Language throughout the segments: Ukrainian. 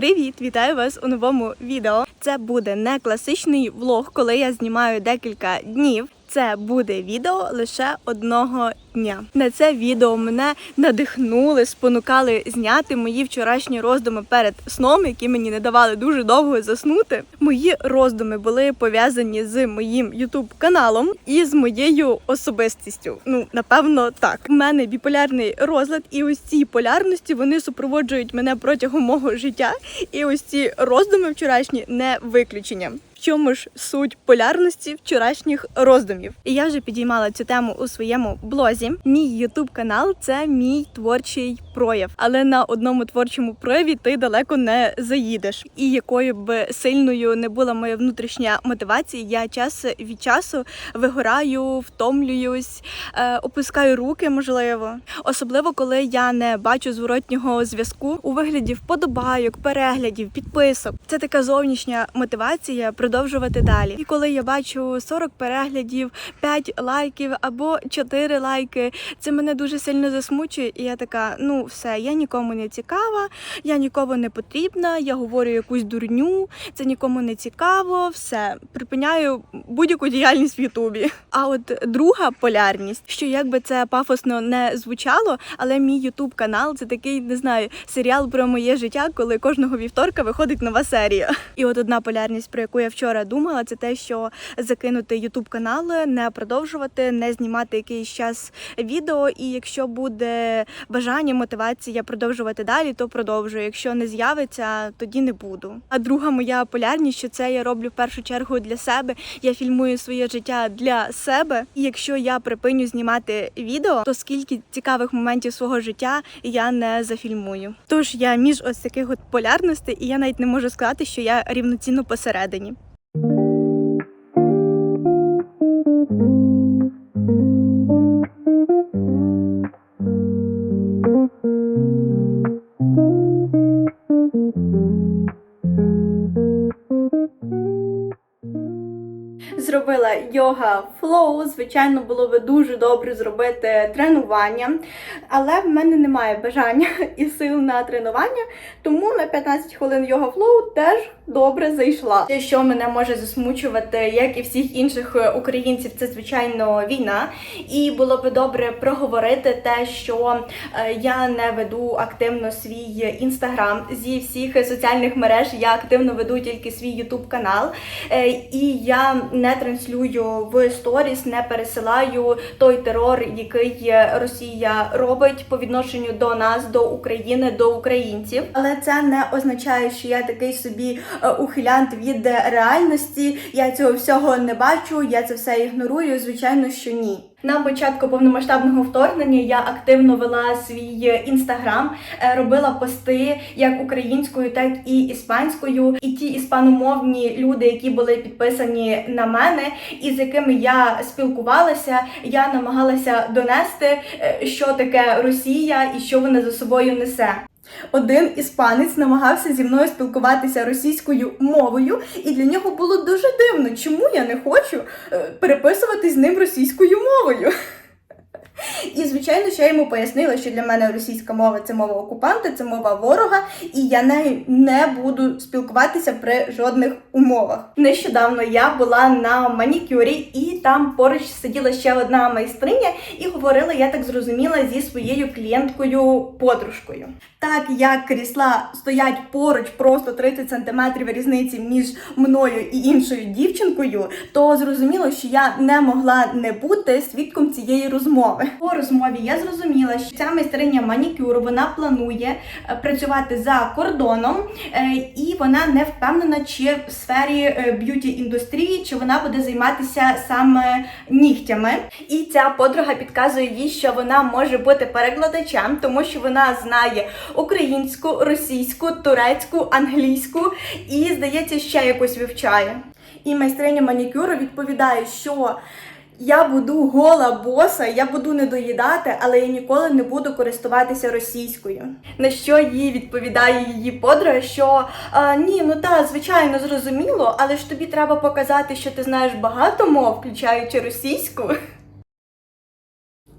Привіт! Вітаю вас у новому відео. Це буде не класичний влог, коли я знімаю декілька днів. Це буде відео лише одного дня. На це відео мене надихнули, спонукали зняти мої вчорашні роздуми перед сном, які мені не давали дуже довго заснути. Мої роздуми були пов'язані з моїм ютуб каналом і з моєю особистістю. Ну, напевно, так. У мене біполярний розлад, і ось ці полярності вони супроводжують мене протягом мого життя. І ось ці роздуми вчорашні не виключення. Чому ж суть полярності вчорашніх роздумів? І я вже підіймала цю тему у своєму блозі. Мій ютуб канал це мій творчий прояв, але на одному творчому прояві ти далеко не заїдеш. І якою б сильною не була моя внутрішня мотивація, я час від часу вигораю, втомлююсь, е, опускаю руки, можливо. Особливо коли я не бачу зворотнього зв'язку у вигляді вподобайок, переглядів, підписок. Це така зовнішня мотивація продовжувати далі. І коли я бачу 40 переглядів, 5 лайків або 4 лайки, це мене дуже сильно засмучує. І я така: ну все, я нікому не цікава, я нікому не потрібна, я говорю якусь дурню, це нікому не цікаво. Все припиняю будь-яку діяльність в Ютубі. А от друга полярність, що якби це пафосно не звучало, але мій Ютуб канал це такий, не знаю, серіал про моє життя, коли кожного вівторка виходить нова серія. І от одна полярність, про яку я вчора думала, це те, що закинути Ютуб канал, не продовжувати, не знімати якийсь час відео. І якщо буде бажання, мотивація продовжувати далі, то продовжую. Якщо не з'явиться, тоді не буду. А друга моя полярність, що це я роблю в першу чергу для себе. Я фільмую своє життя для себе. І якщо я припиню знімати відео, то скільки цікавих моментів свого життя я не зафільмую. Тож я між ось таких от полярностей, і я навіть не можу сказати, що я рівноцінно посередині. Зробила йога флоу. Звичайно, було би дуже добре зробити тренування, але в мене немає бажання і сил на тренування, тому на 15 хвилин йога флоу теж добре зайшла. Те, що мене може засмучувати, як і всіх інших е, українців, це звичайно війна. І було би добре проговорити те, що е, я не веду активно свій інстаграм зі всіх соціальних мереж. Я активно веду тільки свій ютуб канал, Е, і я не транслюю в сторіс, не пересилаю той терор, який Росія робить по відношенню до нас, до України, до українців. Але це не означає, що я такий собі е, ухилянт від реальності. Я цього всього не бачу, я це все ігнорую. Звичайно, що ні. На початку повномасштабного вторгнення я активно вела свій інстаграм, е, робила пости як українською, так і іспанською. І ті іспаномовні люди, які були підписані на мене, і з якими я спілкувалася, я намагалася донести, е, що таке Росія і що вона за собою несе. Один іспанець намагався зі мною спілкуватися російською мовою, і для нього було дуже дивно, чому я не хочу переписуватись переписувати з ним російською мовою. І, звичайно, що я йому пояснила, що для мене російська мова це мова окупанта, це мова ворога, і я не, не буду спілкуватися при жодних умовах. Нещодавно я була на манікюрі, і там поруч сиділа ще одна майстриня і говорила, я так зрозуміла, зі своєю клієнткою подружкою. Так як крісла стоять поруч просто 30 сантиметрів різниці між мною і іншою дівчинкою, то зрозуміло, що я не могла не бути свідком цієї розмови. По розмові я зрозуміла, що ця майстриня манікюру вона планує е, працювати за кордоном, е, і вона не впевнена, чи сфері е, б'юті індустрії, чи вона буде займатися саме нігтями. І ця подруга підказує їй, що вона може бути перекладачем, тому що вона знає українську, російську, турецьку, англійську і, здається, ще якось вивчає. І майстриня манікюру відповідає, що я буду гола боса, я буду не доїдати, але я ніколи не буду користуватися російською. На що їй відповідає її подруга, що а, ні, ну та звичайно зрозуміло, але ж тобі треба показати, що ти знаєш багато мов, включаючи російську.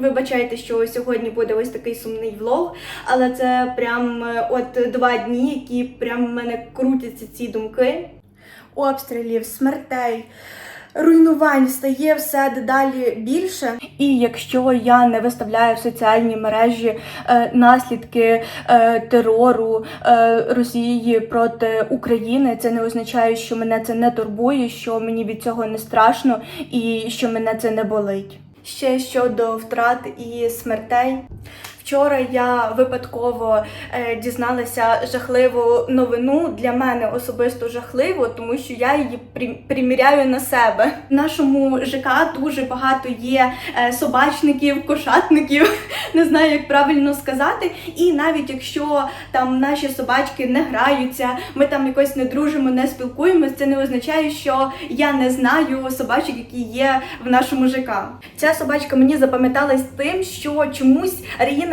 Вибачайте, що сьогодні буде ось такий сумний влог, але це прям е, от два дні, які прям в мене крутяться ці думки. Обстрілів, смертей, руйнувань стає все дедалі більше. І якщо я не виставляю в соціальні мережі е, наслідки е, терору е, Росії проти України, це не означає, що мене це не турбує, що мені від цього не страшно і що мене це не болить. Ще щодо втрат і смертей. Вчора я випадково е, дізналася жахливу новину для мене особисто жахливу, тому що я її прим- приміряю на себе. В нашому ЖК дуже багато є е, собачників, кошатників, не знаю, як правильно сказати. І навіть якщо там наші собачки не граються, ми там якось не дружимо, не спілкуємось, це не означає, що я не знаю собачок, які є в нашому ЖК. Ця собачка мені запам'яталась тим, що чомусь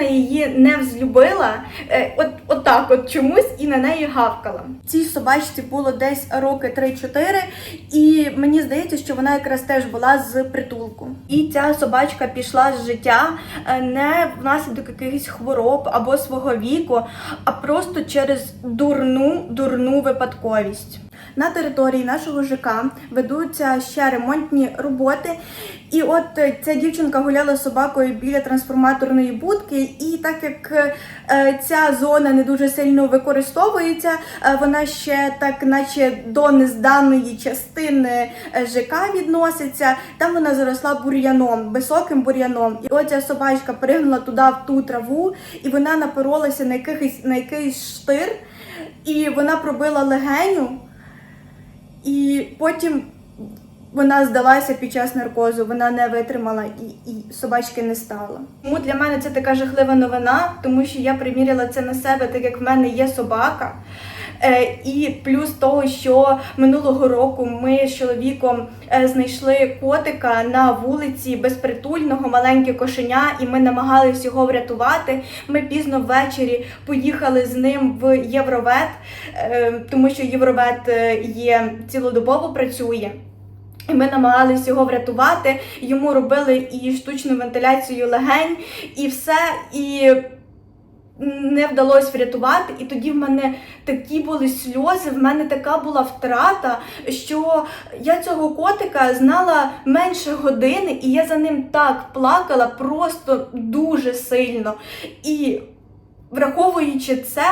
Аріна її не взлюбила, е, от, от так от чомусь і на неї гавкала. Цій собачці було десь роки 3-4, і мені здається, що вона якраз теж була з притулку. І ця собачка пішла з життя е, не внаслідок якихось хвороб або свого віку, а просто через дурну, дурну випадковість. На території нашого ЖК ведуться ще ремонтні роботи. І от е, ця дівчинка гуляла собакою біля трансформаторної будки, і так як е, ця зона не дуже сильно використовується, е, вона ще так, наче до незданої частини ЖК відноситься. Там вона заросла бур'яном, високим бур'яном. І оця собачка пригнула туди в ту траву, і вона напоролася на якийсь на якийсь штир, і вона пробила легеню. І потім вона здалася під час наркозу, вона не витримала і, і собачки не стало. Тому для мене це така жахлива новина, тому що я приміряла це на себе, так як в мене є собака. Е, і плюс того, що минулого року ми з чоловіком е, знайшли котика на вулиці безпритульного, маленьке кошеня, і ми намагалися його врятувати. Ми пізно ввечері поїхали з ним в Євровет, е, тому що Євровет є цілодобово працює. І ми намагалися його врятувати. Йому робили і штучну вентиляцію легень, і все. І не вдалося врятувати. І тоді в мене такі були сльози, в мене така була втрата, що я цього котика знала менше години, і я за ним так плакала просто дуже сильно. І враховуючи це.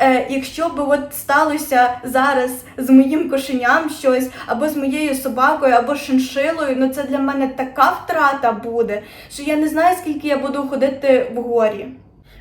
Е, якщо б от сталося зараз з моїм кошеням щось, або з моєю собакою, або шиншилою, ну це для мене така втрата буде, що я не знаю, скільки я буду ходити в горі.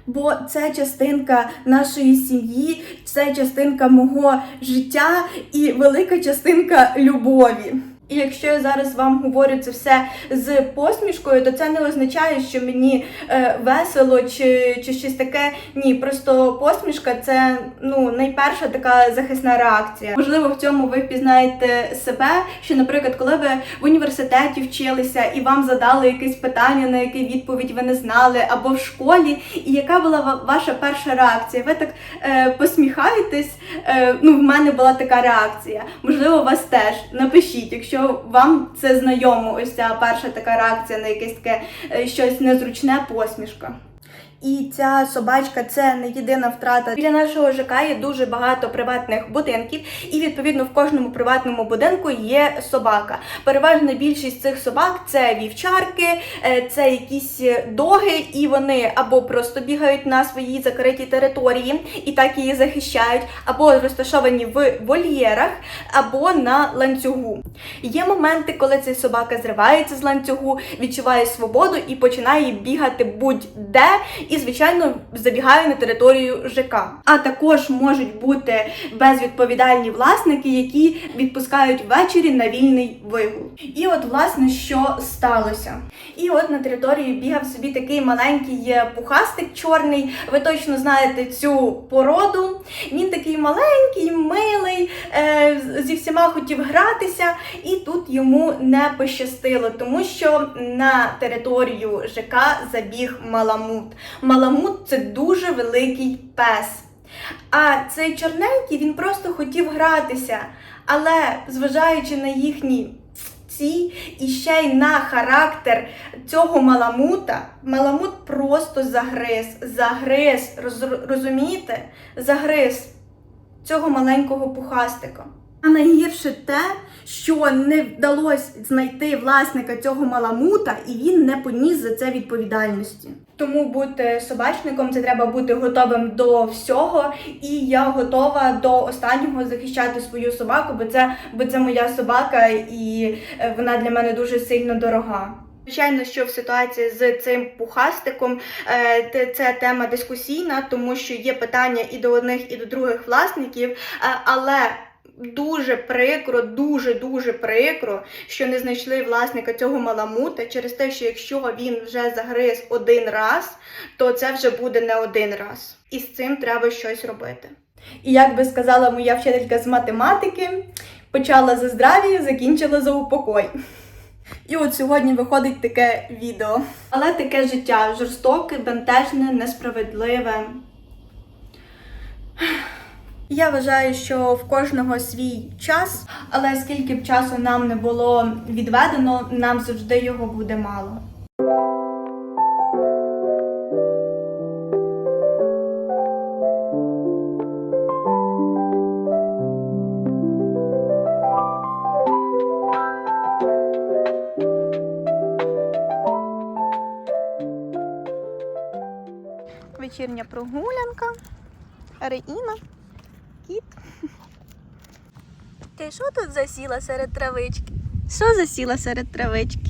Бо це частинка нашої сім'ї, це частинка мого життя і велика частинка любові. І якщо я зараз вам говорю це все з посмішкою, то це не означає, що мені е, весело чи, чи щось таке. Ні, просто посмішка це ну найперша така захисна реакція. Можливо, в цьому ви впізнаєте себе. Що, наприклад, коли ви в університеті вчилися і вам задали якесь питання, на яке відповідь ви не знали, або в школі, і яка була ваша перша реакція? Ви так е, посміхаєтесь? Е, ну, в мене була така реакція. Можливо, у вас теж напишіть, якщо вам це знайомо, ось ця перша така реакція на якесь таке е, щось незручне посмішка. І ця собачка це не єдина втрата. Біля нашого ЖК є дуже багато приватних будинків, і відповідно в кожному приватному будинку є собака. Переважна більшість цих собак це вівчарки, е, це якісь доги, і вони або просто бігають на своїй закритій території і так її захищають, або розташовані в вольєрах, або на ланцюгу. Є моменти, коли цей собака зривається з ланцюгу, відчуває свободу і починає бігати будь-де, і, звичайно, забігає на територію ЖК. А також можуть бути безвідповідальні власники, які відпускають ввечері на вільний вигул. І от, власне, що сталося. І от на території бігав собі такий маленький е, пухастик чорний. Ви точно знаєте цю породу. Він такий маленький, милий, е, зі всіма хотів гратися, і тут йому не пощастило, тому що на територію ЖК забіг маламут. Маламут це дуже великий пес. А цей чорненький він просто хотів гратися. Але зважаючи на їхні зубці і ще й на характер цього маламута. Маламут просто загриз, загриз, роз- розумієте? Загриз цього маленького пухастика. А найгірше те, що не вдалося знайти власника цього маламута, і він не поніс за це відповідальності. Тому бути собачником це треба бути готовим до всього, і я готова до останнього захищати свою собаку, бо це, бо це моя собака, і е, вона для мене дуже сильно дорога. Звичайно, що в ситуації з цим пухастиком е, це тема дискусійна, тому що є питання і до одних, і до других власників, е, але дуже прикро, дуже дуже прикро, що не знайшли власника цього маламута через те, що якщо він вже загриз один раз, то це вже буде не один раз. І з цим треба щось робити. І як би сказала моя вчителька з математики, почала за здрав'я, закінчила за упокой. І от сьогодні виходить таке відео. Але таке життя жорстоке, бентежне, несправедливе. Я вважаю, що в кожного свій час, але скільки б часу нам не було відведено, нам завжди його буде мало. Вечірня прогулянка. Реїна, Ти що тут засіла серед травички? Що засіла серед травички?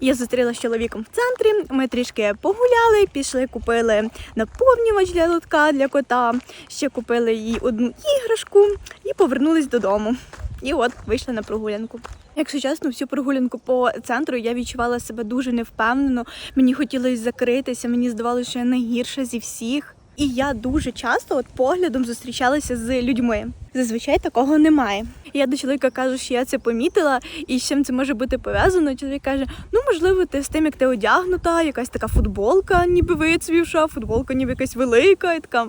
Я зустріла з чоловіком в центрі. Ми трішки погуляли, пішли, купили наповнювач для лотка для кота, ще купили їй одну іграшку і повернулись додому. І от вийшли на прогулянку. Якщо чесно, всю прогулянку по центру я відчувала себе дуже невпевнено. Мені хотілося закритися, мені здавалося, що я найгірша зі всіх. І я дуже часто от поглядом зустрічалася з людьми. Зазвичай такого немає. Я до чоловіка кажу, що я це помітила, і з чим це може бути пов'язано. Чоловік каже: ну можливо, ти з тим, як ти одягнута, якась така футболка, ніби вицвівша, футболка ніби якась велика, і така.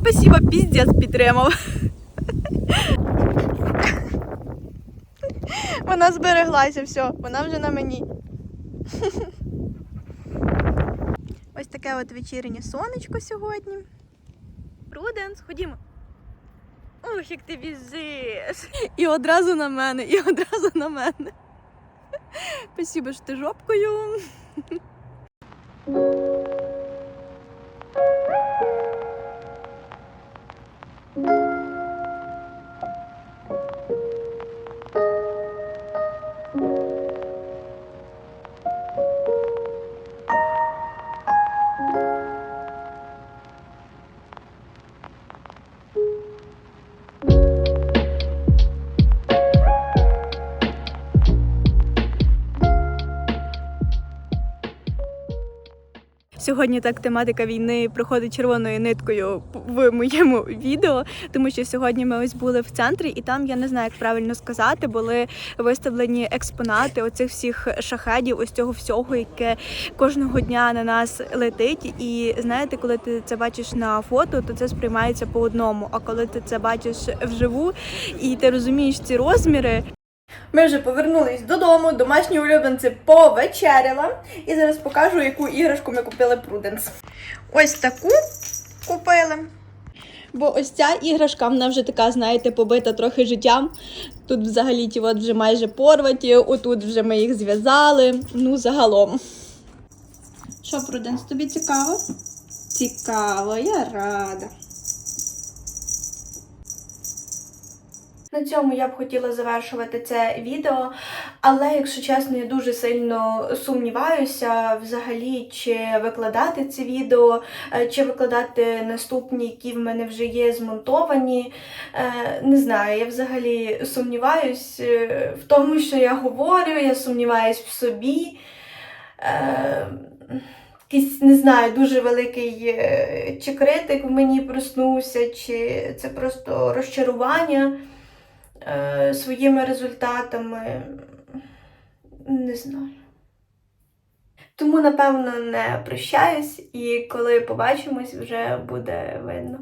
Спасіба, піздець підтримав. Вона збереглася, все, вона вже на мені. Ось таке от вечірнє сонечко сьогодні. Пруденс, ходімо. Ох, як ти біжиш. І одразу на мене, і одразу на мене. Спасибо, що ти жопкою. Сьогодні так тематика війни проходить червоною ниткою в моєму відео, тому що сьогодні ми ось були в центрі, і там я не знаю, як правильно сказати, були виставлені експонати оцих всіх шахедів, ось цього всього, яке кожного дня на нас летить. І знаєте, коли ти це бачиш на фото, то це сприймається по одному. А коли ти це бачиш вживу і ти розумієш ці розміри, ми вже повернулись додому, домашні улюбленці повечеряла. І зараз покажу, яку іграшку ми купили Пруденс. Ось таку купили. Бо ось ця іграшка, вона вже така, знаєте, побита трохи життям. Тут взагалі ті от вже майже порваті, отут вже ми їх зв'язали. Ну, загалом. Що, Пруденс, тобі цікаво? Цікаво, я рада. На цьому я б хотіла завершувати це відео, але якщо чесно, я дуже сильно сумніваюся взагалі, чи викладати це відео, е, чи викладати наступні, які в мене вже є змонтовані. Е, Не знаю, я взагалі сумніваюсь е, в тому, що я говорю, я сумніваюсь в собі. Якийсь, не знаю, дуже великий чи критик в мені проснувся, чи це просто розчарування е, своїми результатами. Не знаю. Тому, напевно, не прощаюсь, і коли побачимось, вже буде видно.